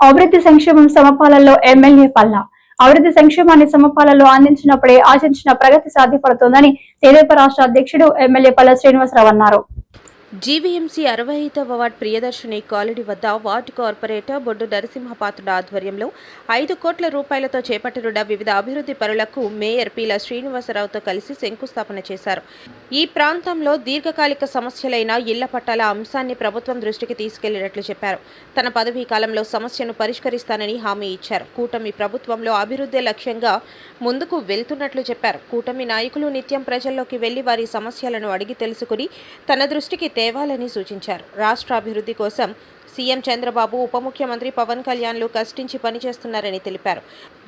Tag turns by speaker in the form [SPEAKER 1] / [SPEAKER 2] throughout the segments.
[SPEAKER 1] అభివృద్ధి సంక్షేమం సమపాలలో ఎమ్మెల్యే పల్లా అభివృద్ధి సంక్షేమాన్ని సమపాలలో అందించినప్పుడే ఆశించిన ప్రగతి సాధ్యపడుతోందని తెదేపా రాష్ట్ర అధ్యక్షుడు ఎమ్మెల్యే పల్ల శ్రీనివాసరావు అన్నారు.
[SPEAKER 2] జీవీఎంసీ అరవై ఐదవ వార్డ్ ప్రియదర్శిని కాలనీ వద్ద వార్డు కార్పొరేటర్ బొడ్డు నరసింహపాత్రుడు ఆధ్వర్యంలో ఐదు కోట్ల రూపాయలతో చేపట్టనున్న వివిధ అభివృద్ధి పనులకు మేయర్ పీల శ్రీనివాసరావుతో కలిసి శంకుస్థాపన చేశారు. ఈ ప్రాంతంలో దీర్ఘకాలిక సమస్యలైన ఇళ్ళ పట్టాల అంశాన్ని ప్రభుత్వం దృష్టికి తీసుకెళ్ళినట్లు చెప్పారు. తన పదవీ కాలంలో సమస్యను పరిష్కరిస్తానని హామీ ఇచ్చారు. కూటమి ప్రభుత్వంలో అభివృద్ధి లక్ష్యంగా ముందుకు వెళ్తున్నట్లు చెప్పారు. కూటమి నాయకులు నిత్యం ప్రజల్లోకి వెళ్ళి వారి సమస్యలను అడిగి తెలుసుకుని తన దృష్టికి తేవాలని సూచించారు. రాష్ట్ర అభివృద్ధి కోసం సీఎం చంద్రబాబు ఉప ముఖ్యమంత్రి పవన్ కళ్యాణ్లు కష్టించి పనిచేస్తున్నారని తెలిపారు.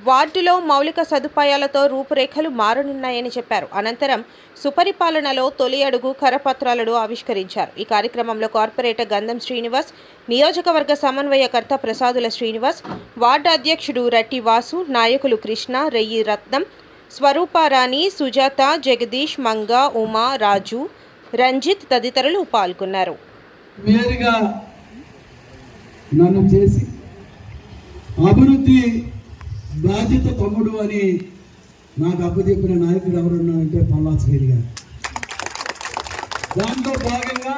[SPEAKER 2] వార్డులో మౌలిక సదుపాయాలతో రూపురేఖలు మారనున్నాయని చెప్పారు. అనంతరం సుపరిపాలనలో తొలి అడుగు కరపత్రాలను ఆవిష్కరించారు. ఈ కార్యక్రమంలో కార్పొరేటర్ గంధం శ్రీనివాస్ నియోజకవర్గ సమన్వయకర్త ప్రసాదుల శ్రీనివాస్ వార్డు అధ్యక్షుడు రట్టి వాసు నాయకులు కృష్ణ రెయ్యి రత్నం స్వరూపారాణి సుజాత జగదీష్ మంగ ఉమా రాజు రంజిత్ తదితరులు పాల్గొన్నారు.
[SPEAKER 3] వేరుగా నన్ను చేసి అభివృద్ధి బాధ్యత తమ్ముడు అని నాకు అప్పచెప్పిన నాయకుడు ఎవరున్నారంటే పల్లా శ్రీని గారు. దాంతో భాగంగా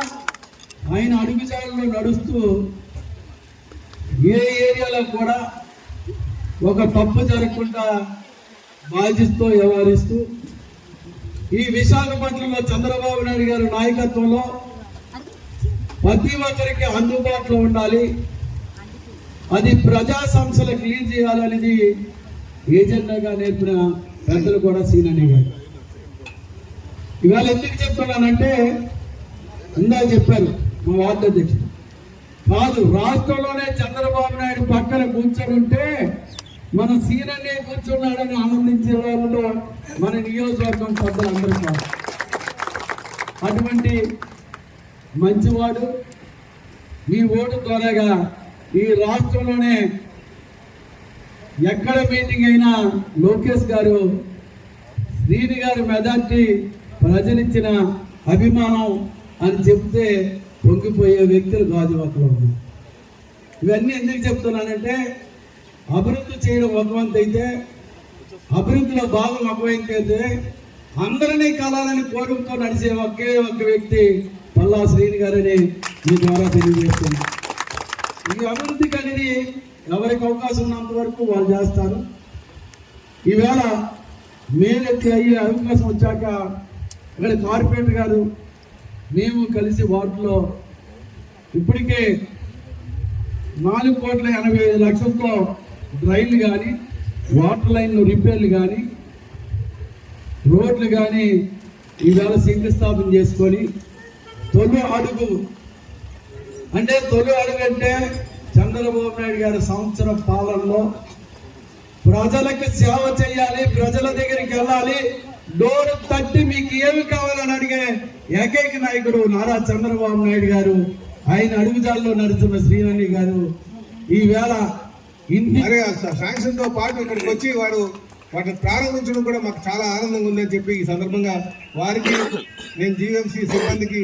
[SPEAKER 3] ఆయన అడుగుజాలలో నడుస్తూ ఏ ఏరియాలో కూడా ఒక తప్పు జరగకుండా బాధ్యతతో వ్యవహరిస్తూ ఈ విశాఖపట్నంలో చంద్రబాబు నాయుడు గారి నాయకత్వంలో ప్రతి ఒక్కరికి అందుబాటులో ఉండాలి. అది ప్రజా సంస్థలు క్లీన్ చేయాలనేది ఏజెండాగా నేర్పిన పెద్దలు కూడా సీనని గారు ఇవాళ ఎందుకు చెప్తున్నానంటే అందా చెప్పారు మా వార్డు అధ్యక్షుడు. కాదు రాష్ట్రంలోనే చంద్రబాబు నాయుడు పక్కన కూర్చొని ఉంటే మన సీనన్నే కూర్చున్నాడని ఆనందించే వాళ్ళు మన నియోజకవర్గం పెద్దలందరూ అటువంటి మంచివాడు మీ ఓటు ద్వారాగా ఈ రాష్ట్రంలోనే ఎక్కడ మీటింగ్ అయినా లోకేష్ గారు శ్రీని గారి మెజార్టీ ప్రజలిచ్చిన అభిమానం అని చెప్తే పొంగిపోయే వ్యక్తులు గాజువాకలో ఉన్నారు. ఇవన్నీ ఎందుకు చెప్తున్నానంటే అభివృద్ధి చేయడం ఒక వంతు అయితే అభివృద్ధిలో భాగం ఒక వ్యక్తి అయితే అందరినీ కలాలని కోరికతో నడిచే ఒకే ఒక వ్యక్తి పల్లా శ్రీని గారని మీ ద్వారా తెలియజేస్తుంది ఈ అభివృద్ధికి అనేది ఎవరికి అవకాశం ఉన్నంత వరకు వాళ్ళు చేస్తారు. ఈవేళ మేలెత్తి అయ్యే అవకాశం వచ్చాక ఇక్కడ కార్పొరేటర్ గారు మేము కలిసి వార్డులో ఇప్పటికే నాలుగు కోట్ల ఎనభై ఐదు లక్షలతో డ్రైన్లు కానీ వాటర్ లైన్లు రిపేర్లు కానీ రోడ్లు కానీ ఈవేళ శంకుస్థాపన చేసుకొని తొలి అడుగు. అంటే తొలి అడుగు అంటే చంద్రబాబు నాయుడు గారి సంవత్సరం పాలనలో ప్రజలకు సేవ చేయాలి ప్రజల దగ్గరికి వెళ్ళాలి. డోర్ తట్టి మీకు ఏమి కావాలని అడిగే ఏకైక నాయకుడు నారా చంద్రబాబు నాయుడు గారు ఆయన అడుగుజాల్లో నడుస్తున్న శ్రీనని గారు ఈవేళ
[SPEAKER 4] శాంక్షన్తో పాటు ఇక్కడికి వచ్చి వారు వాటిని ప్రారంభించడం కూడా మాకు చాలా ఆనందంగా ఉందని చెప్పి ఈ సందర్భంగా వారికి నేను జీవీఎంసీ సిబ్బందికి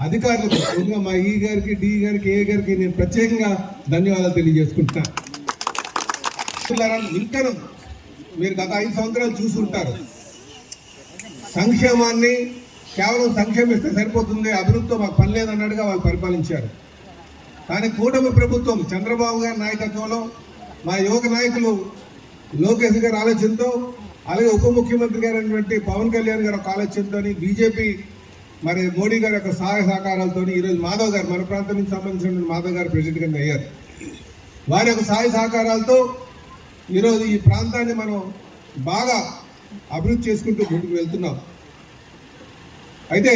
[SPEAKER 4] అధికారులకు ముందుగా మా ఈ గారికి డి గారికి ఏ గారికి నేను ప్రత్యేకంగా ధన్యవాదాలు తెలియజేసుకుంటున్నాను ఇంకా మీరు గత ఐదు సంవత్సరాలు చూసుంటారు. సంక్షేమాన్ని కేవలం సంక్షేమిస్తే సరిపోతుంది అభివృద్ధితో మాకు పని లేదన్నట్టుగా వాళ్ళు పరిపాలించారు. కానీ కూటమి ప్రభుత్వం చంద్రబాబు గారి నాయకత్వంలో మా యువక నాయకులు లోకేష్ గారి ఆలోచనతో అలాగే ఉప ముఖ్యమంత్రి గారు అయినటువంటి పవన్ కళ్యాణ్ గారి ఒక ఆలోచనతో బీజేపీ మరి మోడీ గారి యొక్క సహాయ సహకారాలతో ఈరోజు మాధవ్ గారు మన ప్రాంతం నుంచి సంబంధించిన మాధవ్ గారు ప్రెసిడెంట్ కింద అయ్యారు. వారి యొక్క సహాయ సహకారాలతో ఈరోజు ఈ ప్రాంతాన్ని మనం బాగా అభివృద్ధి చేసుకుంటూ ముందుకు వెళ్తున్నాం. అయితే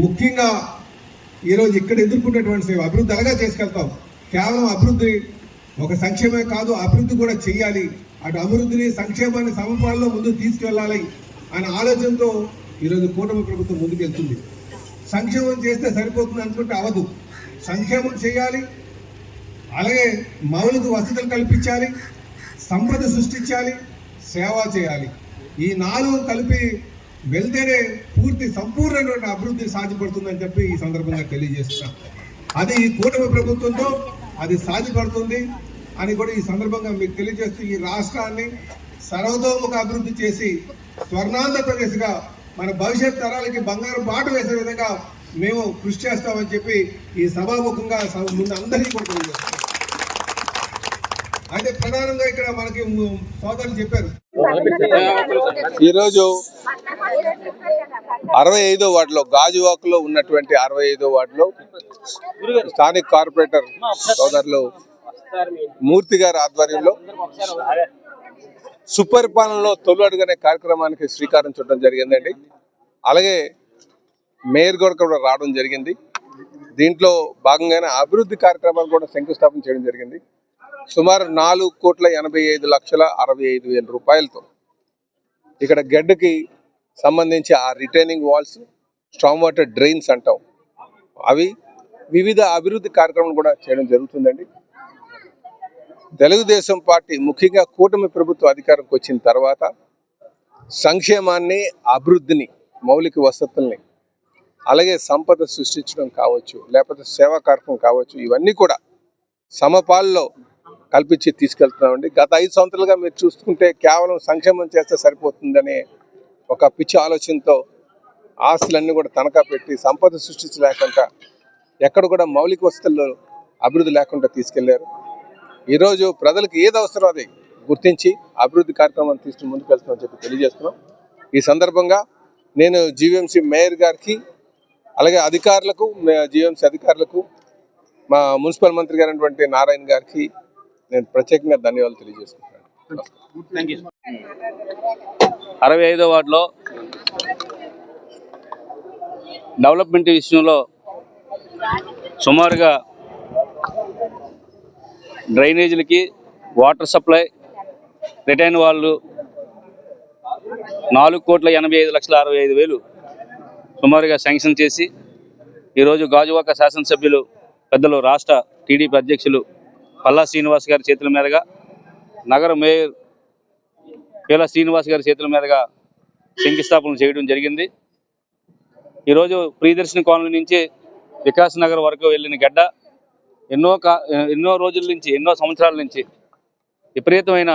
[SPEAKER 4] ముఖ్యంగా ఈరోజు ఇక్కడ ఎదుర్కొన్నటువంటి అభివృద్ధి అలాగే చేసుకెళ్తాం. కేవలం అభివృద్ధి ఒక సంక్షేమమే కాదు అభివృద్ధి కూడా చేయాలి అటు అభివృద్ధిని సంక్షేమాన్ని సమపాలలో ముందుకు తీసుకెళ్ళాలి అనే ఆలోచనతో ఈరోజు కూటమి ప్రభుత్వం ముందుకెళ్తుంది. సంక్షేమం చేస్తే సరిపోతుంది అనుకుంటే అవదు సంక్షేమం చేయాలి అలాగే మౌలిక వసతులు కల్పించాలి. సంపద సృష్టించాలి. సేవ చేయాలి. ఈ నాలుగు కలిపి వెళ్తేనే పూర్తి సంపూర్ణమైన అభివృద్ధి సాధ్యపడుతుందని చెప్పి ఈ సందర్భంగా తెలియజేస్తున్నాం. అది ఈ కూటమి ప్రభుత్వంతో
[SPEAKER 5] అది సాధ్యపడుతుంది అని కూడా ఈ సందర్భంగా మీకు తెలియజేస్తూ ఈ రాష్ట్రాన్ని సర్వతోముఖ అభివృద్ధి చేసి స్వర్ణాంధ్రప్రదేశ్గా మన భవిష్యత్ తరాలకి బంగారు బాట వేసే విధంగా మేము కృషి చేస్తామని చెప్పి ఈ సభాముఖంగా ముందు అందరికీ కూడా తెలియజేస్తాం అయితే ప్రధానంగా ఇక్కడ మనకి సోదరులు చెప్పారు.
[SPEAKER 4] ఈరోజు అరవై ఐదో వార్డులో గాజువాకులో ఉన్నటువంటి అరవై ఐదో వార్డులో స్థానిక కార్పొరేటర్ సోదరులు మూర్తి గారి ఆధ్వర్యంలో సుపరిపాలనలో తొలి అడుగనే కార్యక్రమానికి శ్రీకారం చుట్టడం జరిగిందండి. అలాగే మేయర్ కూడా కూడా రావడం జరిగింది. దీంట్లో భాగంగానే అభివృద్ధి కార్యక్రమాలు కూడా శంకుస్థాపన చేయడం జరిగింది. సుమారు నాలుగు కోట్ల ఎనభై ఐదు లక్షల అరవై ఐదు వేల రూపాయలతో. ఇక్కడ గడ్డకి సంబంధించి ఆ retaining walls strong water drains అంటాం. అవి వివిధ అభివృద్ధి కార్యక్రమాలు కూడా చేయడం జరుగుతుందండి. తెలుగుదేశం పార్టీ ముఖ్యంగా కూటమి ప్రభుత్వ అధికారంకి వచ్చిన తర్వాత సంక్షేమాన్ని అభివృద్ధిని మౌలిక వసతుల్ని అలాగే సంపద సృష్టించడం కావచ్చు లేకపోతే సేవా కార్యక్రమం కావచ్చు ఇవన్నీ కూడా సమపాల్లో కల్పించి తీసుకెళ్తున్నామండి. గత ఐదు సంవత్సరాలుగా మీరు చూసుకుంటే కేవలం సంక్షేమం చేస్తే సరిపోతుందనే ఒక పిచ్చి ఆలోచనతో ఆస్తులన్నీ కూడా తనఖా పెట్టి సంపద సృష్టించలేకుండా ఎక్కడ కూడా మౌలిక వసతుల్లో అభివృద్ధి లేకుండా తీసుకెళ్ళారు. ఈరోజు ప్రజలకు ఏది అవసరం అది గుర్తించి అభివృద్ధి కార్యక్రమాన్ని తీసుకుని ముందుకు వెళ్తున్నామని చెప్పి తెలియజేస్తున్నాం. ఈ సందర్భంగా నేను జీవీఎంసీ మేయర్ గారికి అలాగే అధికారులకు జీవీఎంసీ అధికారులకు మా మున్సిపల్ మంత్రి గారైనటువంటి నారాయణ గారికి నేను ప్రత్యేకంగా ధన్యవాదాలు తెలియజేసుకుంటున్నాను.
[SPEAKER 6] అరవై ఐదో వార్డులో డెవలప్మెంట్ విషయంలో సుమారుగా డ్రైనేజీలకి వాటర్ సప్లై రిటైన్ వాళ్ళు నాలుగు కోట్ల ఎనభై ఐదు లక్షల అరవై ఐదు వేలు సుమారుగా శాంక్షన్ చేసి ఈరోజు గాజువాక శాసనసభ్యులు పెద్దలు రాష్ట్ర టీడీపీ అధ్యక్షులు పల్లా శ్రీనివాస్ గారి చేతుల మీదుగా నగర మేయర్ పేల శ్రీనివాస్ గారి చేతుల మీదుగా శంకుస్థాపన చేయడం జరిగింది. ఈరోజు ప్రియదర్శిని కాలనీ నుంచి వికాస్ నగర్ వరకు వెళ్ళిన గడ్డ ఎన్నో కా ఎన్నో రోజుల నుంచి ఎన్నో సంవత్సరాల నుంచి విపరీతమైన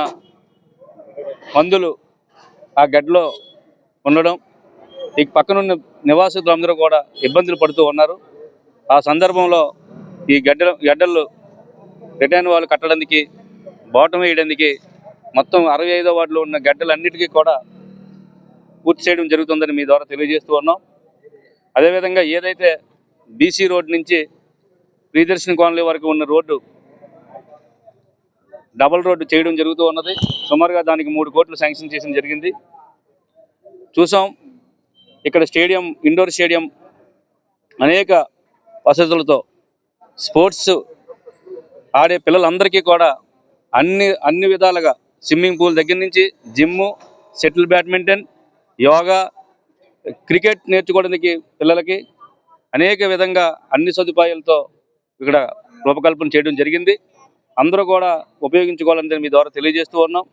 [SPEAKER 6] మందులు ఆ గడ్డలో ఉండడం ఈ పక్కనున్న నివాసితులందరూ కూడా ఇబ్బందులు పడుతూ ఉన్నారు. ఆ సందర్భంలో ఈ గడ్డ గడ్డలు రిటర్న్ వాళ్ళు కట్టడానికి బాటం వేయడానికి మొత్తం అరవై ఐదో వార్డులో ఉన్న గడ్డలన్నిటికీ కూడా పూర్తి చేయడం జరుగుతుందని మీ ద్వారా తెలియజేస్తూ ఉన్నాం. అదేవిధంగా ఏదైతే బీసీ రోడ్ నుంచి ప్రియదర్శిని కాలనీ వరకు ఉన్న రోడ్డు డబల్ రోడ్డు చేయడం జరుగుతూ ఉన్నది. సుమారుగా దానికి మూడు కోట్లు శాంక్షన్ చేయడం జరిగింది. చూసాం ఇక్కడ స్టేడియం ఇండోర్ స్టేడియం అనేక వసతులతో స్పోర్ట్స్ ఆడే పిల్లలందరికీ కూడా అన్ని అన్ని విధాలుగా స్విమ్మింగ్ పూల్ దగ్గర నుంచి gym shuttle badminton yoga cricket నేర్చుకోవడానికి పిల్లలకి అనేక విధంగా అన్ని సదుపాయాలతో ఇక్కడ రూపకల్పన చేయడం జరిగింది. అందరూ కూడా ఉపయోగించుకోవాలని మీ ద్వారా తెలియజేస్తూ ఉన్నాం.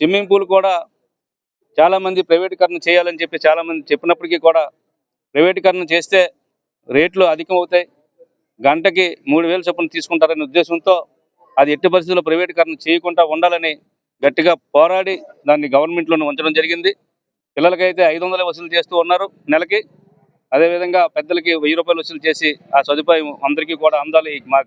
[SPEAKER 6] స్విమ్మింగ్ పూల్ కూడా చాలామంది ప్రైవేటీకరణ చేయాలని చెప్పి చాలామంది చెప్పినప్పటికీ కూడా ప్రైవేటీకరణ చేస్తే రేట్లు అధికం అవుతాయి గంటకి మూడు వేలు చొప్పున తీసుకుంటారనే ఉద్దేశంతో అది ఎట్టి పరిస్థితుల్లో ప్రైవేటీకరణ చేయకుండా ఉండాలని గట్టిగా పోరాడి దాన్ని గవర్నమెంట్లోనే ఉంచడం జరిగింది. పిల్లలకైతే ఐదు వందలు వసూలు చేస్తూ ఉన్నారు నెలకి. అదేవిధంగా పెద్దలకి వెయ్యి రూపాయలు వసూలు చేసి ఆ సదుపాయం అందరికీ కూడా అందాలి. మా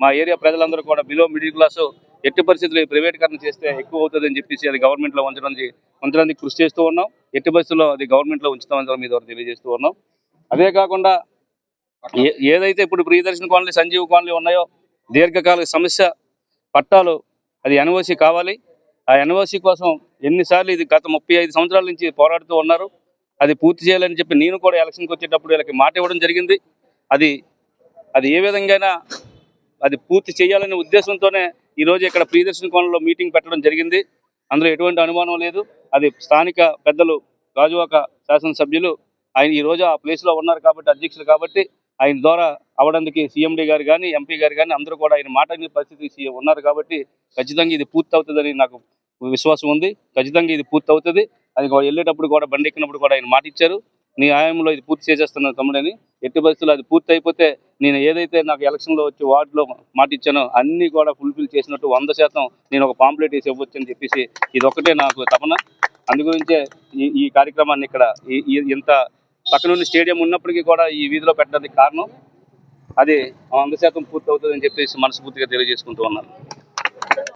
[SPEAKER 6] మా ఏరియా ప్రజలందరూ కూడా బిలో మిడిల్ క్లాసు ఎట్టి పరిస్థితుల్లో ఈ ప్రైవేటీకరణ చేస్తే ఎక్కువ అవుతుంది అని చెప్పేసి అది గవర్నమెంట్లో ఉంచడానికి ఉంచడానికి కృషి చేస్తూ ఉన్నాం. ఎట్టి పరిస్థితుల్లో అది గవర్నమెంట్లో ఉంచుతామని మీద తెలియజేస్తూ ఉన్నాం. అదే కాకుండా ఏదైతే ఇప్పుడు ప్రియదర్శన్ కాలనీ సంజీవ్ కాలనీ ఉన్నాయో దీర్ఘకాలిక సమస్య పట్టాలు అది ఎన్ఓసి కావాలి. ఆ ఎన్ఓసి కోసం ఎన్నిసార్లు ఇది గత ముప్పై ఐదు సంవత్సరాల నుంచి పోరాడుతూ ఉన్నారు. అది పూర్తి చేయాలని చెప్పి నేను కూడా ఎలక్షన్కి వచ్చేటప్పుడు వీళ్ళకి మాట ఇవ్వడం జరిగింది. అది అది ఏ విధంగా అది పూర్తి చేయాలనే ఉద్దేశంతోనే ఈరోజు ఇక్కడ ప్రియదర్శన్ కోణంలో మీటింగ్ పెట్టడం జరిగింది. అందులో ఎటువంటి అనుమానం లేదు. అది స్థానిక పెద్దలు రాజువాక శాసనసభ్యులు ఆయన ఈ రోజు ఆ ప్లేస్లో ఉన్నారు కాబట్టి అధ్యక్షులు కాబట్టి ఆయన ద్వారా అవడానికి సీఎండీ గారు కానీ ఎంపీ గారు కానీ అందరూ కూడా ఆయన మాట వినే పరిస్థితి ఉన్నారు కాబట్టి ఖచ్చితంగా ఇది పూర్తి అవుతుందని నాకు విశ్వాసం ఉంది. ఖచ్చితంగా ఇది పూర్తి అవుతుంది అది కూడా వెళ్ళేటప్పుడు కూడా బండి ఎక్కినప్పుడు కూడా ఆయన మాట ఇచ్చారు నీ ఆయంలో ఇది పూర్తి చేసేస్తున్నాను తమ్ముడని. ఎట్టి పరిస్థితుల్లో అది పూర్తి అయిపోతే నేను ఏదైతే నాకు ఎలక్షన్లో వచ్చి వార్డులో మాట ఇచ్చానో అన్నీ కూడా ఫుల్ఫిల్ చేసినట్టు వంద శాతం నేను ఒక పాంప్లెట్ వేసి ఇవ్వచ్చు అని చెప్పేసి ఇది ఒకటే నాకు తపన. అందుగురించే ఈ ఈ కార్యక్రమాన్ని ఇక్కడ ఈ- ఇంత పక్కనున్న స్టేడియం ఉన్నప్పటికీ కూడా ఈ వీధిలో పెట్టడానికి కారణం అది. వంద శాతం పూర్తి అవుతుందని చెప్పేసి మనస్ఫూర్తిగా తెలియజేసుకుంటూ ఉన్నాను.